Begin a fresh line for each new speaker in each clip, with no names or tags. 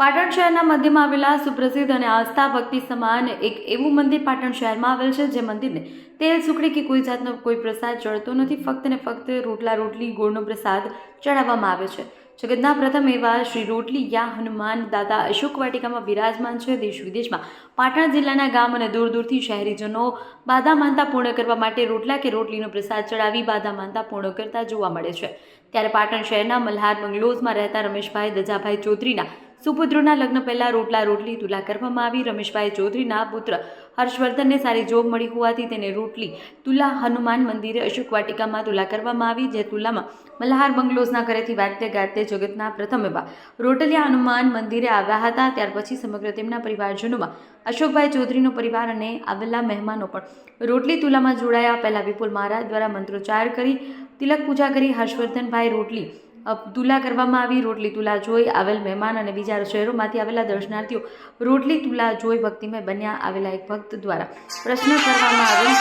પાટણ શહેરના મધ્યમાં આવેલા સુપ્રસિદ્ધ અને આસ્થા ભક્તિ સમાન એક એવું મંદિર પાટણ શહેરમાં આવેલ છે જે મંદિરને તેલ, સુખડી કે કોઈ જાતનો કોઈ પ્રસાદ ચડતો નથી, ફક્ત ને ફક્ત રોટલા, રોટલી, ગોળનો પ્રસાદ ચડાવવામાં આવે છે. જગતના પ્રથમ એવા શ્રી રોટલી યા હનુમાન દાદા અશોક વાટિકામાં બિરાજમાન છે. દેશ વિદેશમાં પાટણ જિલ્લાના ગામ અને દૂર દૂરથી શહેરીજનો બાધા માનતા પૂર્ણ કરવા માટે રોટલા કે રોટલીનો પ્રસાદ ચડાવી બાધા માનતા પૂર્ણ કરતા જોવા મળે છે. ત્યારે પાટણ શહેરના મલ્હાર બંગલોઝમાં રહેતા રમેશભાઈ દજાભાઈ ચૌધરીના સુપુત્રોના લગ્ન પહેલાં રોટલા રોટલી તુલા કરવામાં આવી. રમેશભાઈ ચૌધરીના પુત્ર હર્ષવર્ધનને સારી જોબ મળી હોવાથી તેને રોટલી તુલા હનુમાન મંદિરે અશોક વાટિકામાં તુલા કરવામાં આવી, જે તુલામાં મલ્હાર બંગલોઝના ઘરેથી વાતે ગાતે જગતના પ્રથમ એવા રોટલિયા હનુમાન મંદિરે આવ્યા હતા. ત્યાર પછી સમગ્ર તેમના પરિવારજનોમાં અશોકભાઈ ચૌધરીનો પરિવાર અને આવેલા મહેમાનો પણ રોટલી તુલામાં જોડાયા. પહેલા વિપુલ મહારાજ દ્વારા મંત્રોચ્ચાર કરી, તિલક પૂજા કરી, હર્ષવર્ધનભાઈ રોટલી તુલા કરવામાં આવી. રોટલી તુલા જોઈ આવેલ મહેમાન અને બીજા શહેરોમાંથી આવેલા દર્શનાર્થીઓ રોટલી તુલા જોઈ ભક્તિમય બન્યા આવેલા એક ભક્ત દ્વારા પ્રશ્ન કરવામાં આવ્યો.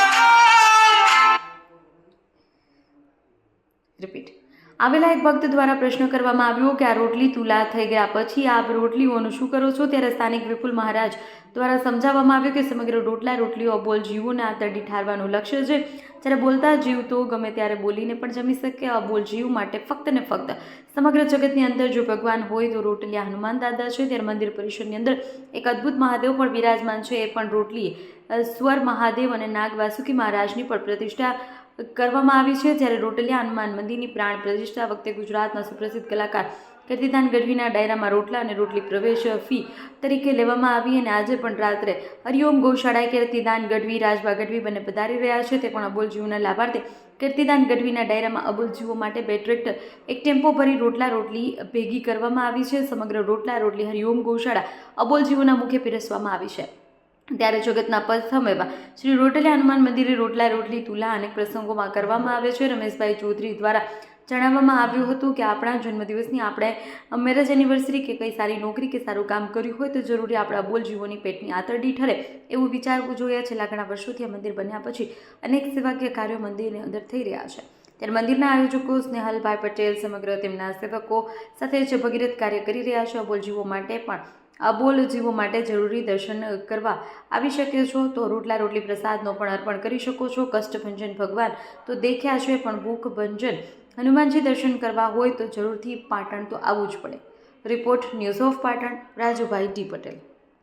રિપીટ આવેલા એક ભક્ત દ્વારા પ્રશ્ન કરવામાં આવ્યો કે આ રોટલી તુલા થઈ ગયા પછી આપ રોટલીઓનું શું કરો છો? ત્યારે સ્થાનિક વિપુલ મહારાજ દ્વારા સમજાવવામાં આવ્યું કે સમગ્ર રોટલા રોટલીઓ અબોલ જીવોને આંતરડી ઠારવાનું લક્ષ્ય છે. જ્યારે બોલતા જીવ તો ગમે ત્યારે બોલીને પણ જમી શકે. અબોલ જીવ માટે ફક્ત ને ફક્ત સમગ્ર જગતની અંદર જો ભગવાન હોય તો રોટલિયા હનુમાન દાદા છે. ત્યારે મંદિર પરિસરની અંદર એક અદ્ભુત મહાદેવ પણ બિરાજમાન છે. એ પણ રોટલી સ્વર મહાદેવ અને નાગ વાસુકી મહારાજની પણ પ્રતિષ્ઠા કરવામાં આવી છે, જ્યારે રોટલિયા હનુમાન મંદિરની પ્રાણ પ્રતિષ્ઠા વખતે ગુજરાતના સુપ્રસિદ્ધ કલાકાર કીર્તિદાન ગઢવીના ડાયરામાં રોટલા અને રોટલી પ્રવેશ ફી તરીકે લેવામાં આવી અને આજે પણ રાત્રે હરિઓમ ગૌશાળાએ કીર્તિદાન ગઢવી, રાજભા ગઢવી બંને પધારી રહ્યા છે. તે પણ અબોલ જીવના લાભાર્થે. કીર્તિદાન ગઢવીના ડાયરામાં અબોલ જીવો માટે બે ટ્રેક્ટર, એક ટેમ્પો ભરી રોટલા, રોટલી ભેગી કરવામાં આવી છે. સમગ્ર રોટલા, રોટલી હરિઓમ ગૌશાળા અબોલ જીવોના મુખે પીરસવામાં આવી છે. ત્યારે જગતના પ્રથમ એવા શ્રી રોટલિયા હનુમાન મંદિરે રોટલા, રોટલી, તુલા અનેક પ્રસંગોમાં કરવામાં આવે છે. રમેશભાઈ ચૌધરી દ્વારા જણાવવામાં આવ્યું હતું કે આપણા જન્મદિવસની આપણે મેરેજ એનિવર્સરી કે કંઈ સારી નોકરી કે સારું કામ કર્યું હોય તો જરૂરી આપણા બોલ જીવોની પેટની આંતરડી ઠરે એવું વિચારવું જોઈએ. છેલ્લા ઘણા વર્ષોથી આ મંદિર બન્યા પછી અનેક સેવાકીય કાર્યો મંદિરની અંદર થઈ રહ્યા છે. ત્યારે મંદિરના આયોજકો સ્નેહલભાઈ પટેલ સમગ્ર તેમના સેવકો સાથે જ ભગીરથ કાર્ય કરી રહ્યા છે. અબોલ જીવો માટે પણ અબોલ જીવો માટે જરૂરી દર્શન કરવા આવી શકે છો? તો રોટલા, રોટલી પ્રસાદનો પણ અર્પણ કરી શકો છો. કષ્ટભંજન ભગવાન તો દેખ્યા છે, પણ ભૂખ ભંજન હનુમાનજી દર્શન કરવા હોય તો જરૂરથી પાટણ તો આવવું જ પડે. Report news of Patan, Rajubhai D Patel.